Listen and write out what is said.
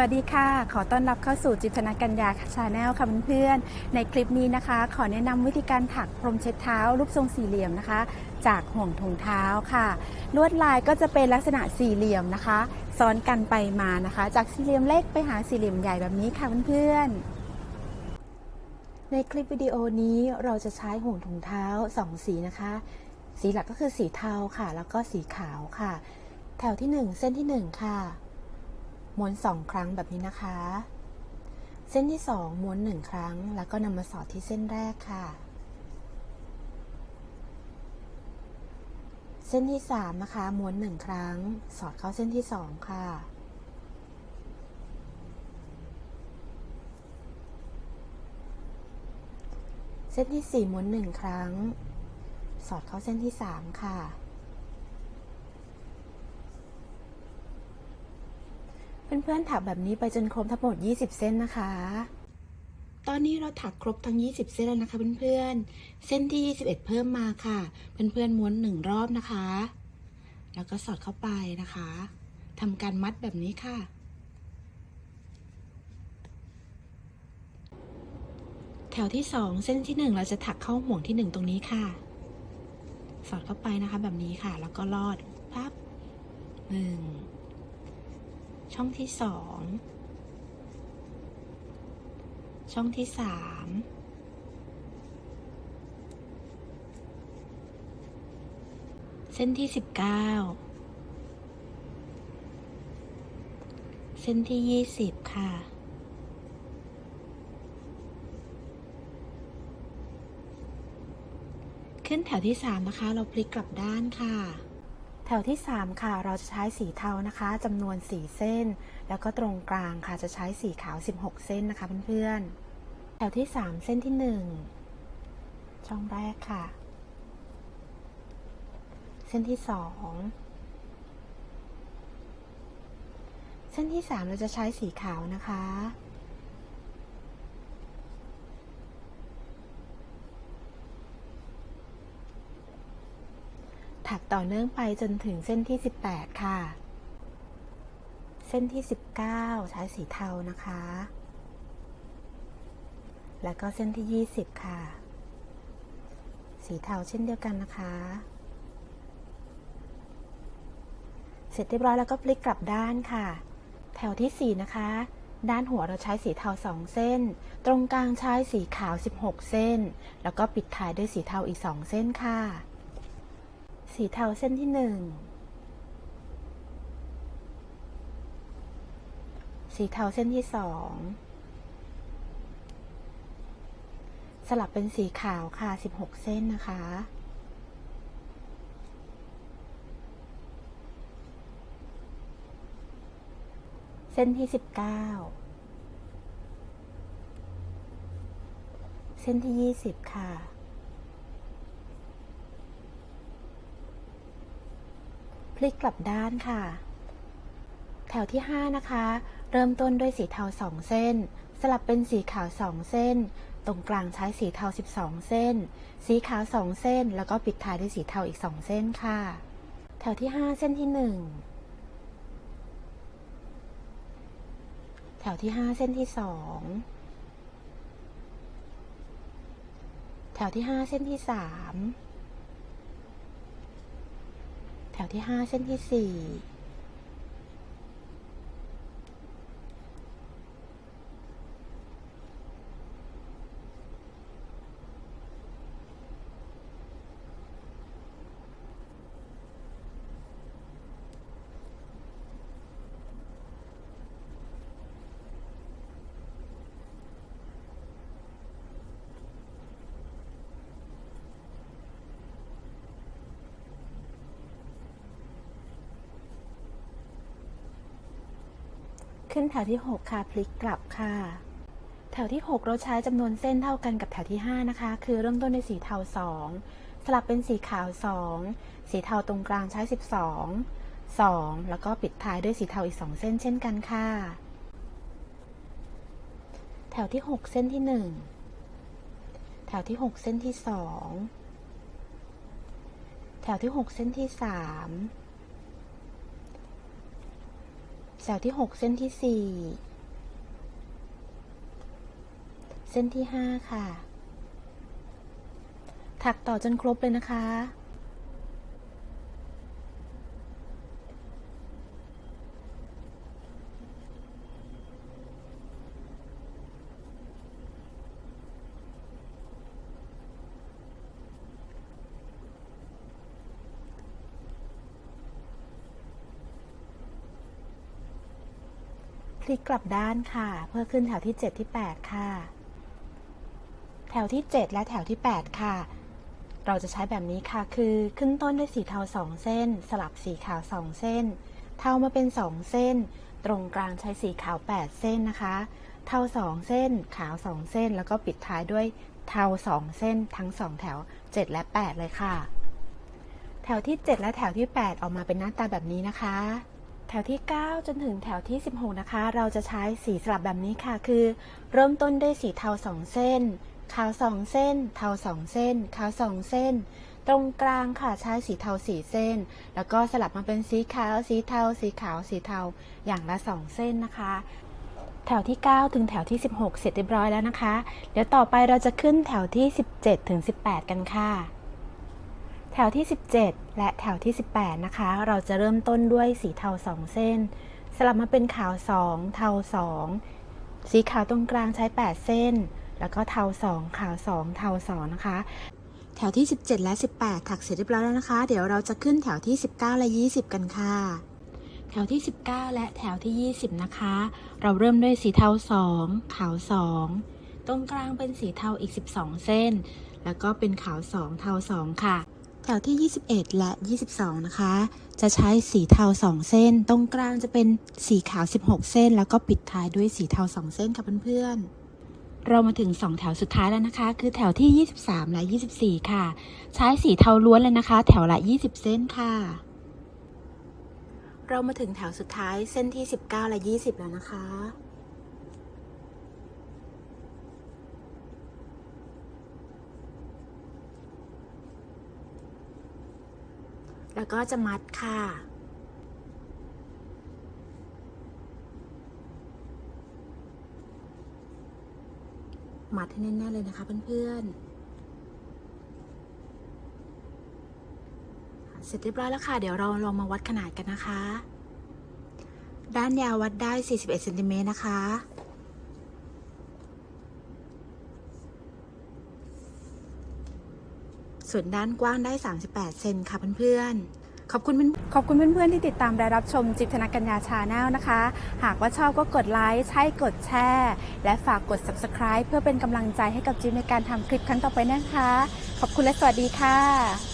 วัสดีค่ะ ขอต้อนรับเข้าสู่จิตนากัญญาชาแนลค่ะเพื่อนๆ ในคลิปนี้นะคะ ขอแนะนำวิธีการถักพรมเช็ดเท้า รูปทรงสี่เหลี่ยมนะคะ จากห่วงถุงเท้าค่ะ ลวดลายก็จะเป็นลักษณะสี่เหลี่ยมนะคะ ซ้อนกันไปมานะคะ จากสี่เหลี่ยมเล็กไปหาสี่เหลี่ยมใหญ่แบบนี้ค่ะเพื่อนๆในคลิปวิดีโอนี้เราจะใช้ห่วงถุงเท้าสองสีนะคะ สีหลักก็คือสีเทาค่ะ แล้วก็สีขาวค่ะ แถวที่หนึ่งเส้นที่หนึ่งค่ะ ม้วนสองครั้งแบบนี้นะคะ เส้นที่สองม้วนหนึ่งครั้ง แล้วก็นำมาสอดที่เส้นแรกค่ะ เส้นที่สามนะคะม้วนหนึ่งครั้ง สอดเข้าเส้นที่สองค่ะเส้นที่สี่ม้วนหนึ่งครั้ง สอดเข้าเส้นที่สามค่ะ เพื่อนๆถักแบบนี้ไปจนครบทั้งหมด 20 เส้นนะคะ ตอนนี้เราถักครบทั้ง 20 เส้นแล้วนะคะเพื่อนๆ เส้นที่ 21 เพิ่มมาค่ะ เพื่อนๆม้วนหนึ่งรอบนะคะ แล้วก็สอดเข้าไปนะคะทำการมัดแบบนี้ค่ะแถวที่ 2 เส้นที่ 1 เราจะถักเข้าห่วงที่ 1 ตรงนี้ค่ะ สอดเข้าไปนะคะแบบนี้ค่ะ แล้วก็ลอดปั๊บหนึ่ง ช่องที่สองช่องที่สามเส้นที่สิบเก้าเส้นที่ยี่สิบค่ะ ขึ้นแถวที่สามนะคะ เราพลิกกลับด้านค่ะ ถวที่ 3 ค่ะ เราจะใช้สีเทานะคะจำนวน 4 เส้น แล้วก็ตรงกลางค่ะจะใช้สีขาว 16 เส้นนะคะเพื่อนๆ แถวที่ 3 เส้นที่ 1 ช่องแรกค่ะ เส้นที่ 2 เส้นที่ 3 เราจะใช้สีขาวนะคะ ถักต่อเนื่องไปจนถึงเส้นที่ 18 ค่ะ เส้นที่ 19 ใช้สีเทานะคะ แล้วก็เส้นที่ 20 ค่ะ สีเทาเช่นเดียวกันนะคะ เสร็จเรียบร้อยแล้วก็พลิกกลับด้านค่ะ แถวที่ 4 นะคะด้านหัวเราใช้สีเทา 2 เส้น ตรงกลางใช้สีขาว 16 เส้น แล้วก็ปิดท้ายด้วยสีเทาอีก 2 เส้นค่ะ สีเทาเส้นที่หนึ่ง สีเทาเส้นที่สอง สลับเป็นสีขาวค่ะ 16 เส้นนะคะ เส้นที่ 19 เส้นที่ 20 ค่ะ พลิกกลับด้านค่ะ แถวที่ 5 นะคะ เริ่มต้นด้วยสีเทา 2 เส้น สลับเป็นสีขาว 2 เส้น ตรงกลางใช้สีเทา 12 เส้น สีขาว 2 เส้น แล้วก็ปิดท้ายด้วยสีเทาอีก 2 เส้นค่ะ แถวที่ 5 เส้นที่ 1 แถวที่ 5 เส้นที่ 2แถวที่ 5 เส้นที่ 3 แถว ที่ 5 เส้นที่ 4 ขึ้นแถวที่ 6 ค่ะพลิกกลับค่ะ แถวที่ 6 เราใช้จำนวนเส้นเท่ากันกับแถวที่ 5 นะคะ คือเริ่มต้นด้วยสีเทา 2 สลับเป็นสีขาว 2 สีเทาตรงกลางใช้ 12 2 แล้วก็ปิดท้ายด้วยสีเทาอีก 2 เส้นเช่นกันค่ะ แถวที่ 6 เส้นที่ 1 แถวที่ 6 เส้นที่ 2 แถวที่ 6 เส้นที่ 3 แถวที่ 6 เส้นที่ 4 เส้นที่ 5 ค่ะ ถักต่อจนครบเลยนะคะ พลิกกลับด้านค่ะ เพื่อขึ้นแถวที่ 7 ที่ 8 ค่ะ แถวที่ 7 และแถวที่ 8 ค่ะ เราจะใช้แบบนี้ค่ะคือขึ้นต้นด้วยสีเทา 2 เส้น สลับสีขาว 2 เส้น เทามาเป็น 2 เส้น ตรงกลางใช้สีขาว 8 เส้นนะคะ เทา 2 เส้น ขาว 2 เส้น แล้วก็ปิดท้ายด้วยเทา 2 เส้น ทั้ง 2 แถว 7 และ 8 เลยค่ะ แถวที่ 7 และแถวที่ 8 ออกมาเป็นหน้าตาแบบนี้นะคะ แถวที่ 9 จนถึงแถวที่ 16 นะคะ เราจะใช้สีสลับแบบนี้ค่ะ คือ เริ่มต้นด้วยสีเทา 2 เส้น ขาว 2 เส้น เทา 2 เส้น ขาว 2 เส้น ตรงกลางค่ะใช้สีเทา 4 เส้น แล้วก็สลับมาเป็นสีขาว สีเทา สีขาว สีเทา อย่างละ 2 เส้นนะคะ แถวที่ 9 ถึงแถวที่ 16 เสร็จเรียบร้อยแล้วนะคะ เดี๋ยวต่อไปเราจะขึ้นแถวที่ 17 ถึง 18 กันค่ะ ถวที่ 17 และแถวที่ 18 นะคะ เราจะเริ่มต้นด้วยสีเทา 2 เส้น สลับมาเป็นขาว 2 เทา 2 สีขาวตรงกลางใช้ 8 เส้น แล้วก็เทา 2 ขาว 2 เทา 2 นะคะ แถวที่ 17 และ 18 ถักเสร็จเรียบร้อยแล้วนะคะ เดี๋ยวเราจะขึ้นแถวที่ 19 และ 20 กันค่ะ แถวที่ 19 และแถวที่ 20 นะคะ เราเริ่มด้วยสีเทา 2 ขาว 2 ตรงกลางเป็นสีเทาอีก 12 เส้น แล้วก็เป็นขาว 2 เทา 2 ค่ะ แถวที่ 21 และ 22 นะคะ จะใช้สีเทา 2 เส้น ตรงกลางจะเป็นสีขาว 16 เส้น แล้วก็ปิดท้ายด้วยสีเทา 2 เส้นค่ะเพื่อนๆเรามาถึง 2 แถวสุดท้ายแล้วนะคะ คือแถวที่ 23 และ 24 ค่ะ ใช้สีเทาล้วนเลยนะคะ แถวละ 20 เส้นค่ะ เรามาถึงแถวสุดท้ายเส้นที่ 19 และ 20 แล้วนะคะ แล้วก็จะมัดค่ะ มัดให้แน่นๆเลยนะคะเพื่อนๆ เสร็จเรียบร้อยแล้วค่ะ เดี๋ยวเราลองมาวัดขนาดกันนะคะ ด้านยาววัดได้ 41เซนติเมตรนะคะ ส่วนด้านกว้างได้ 38 เซนค่ะเพื่อนๆ ขอบคุณเพื่อนขอบคุณเพื่อนๆ ที่ติดตามและรับชมจิตนากัญญาชาแนลนะคะ หากว่าชอบก็กดไลค์ ใช่กดแชร์ และฝากกด subscribe เพื่อเป็นกำลังใจให้กับจิ๊บในการทำคลิปครั้งต่อไปนะคะ ขอบคุณและสวัสดีค่ะ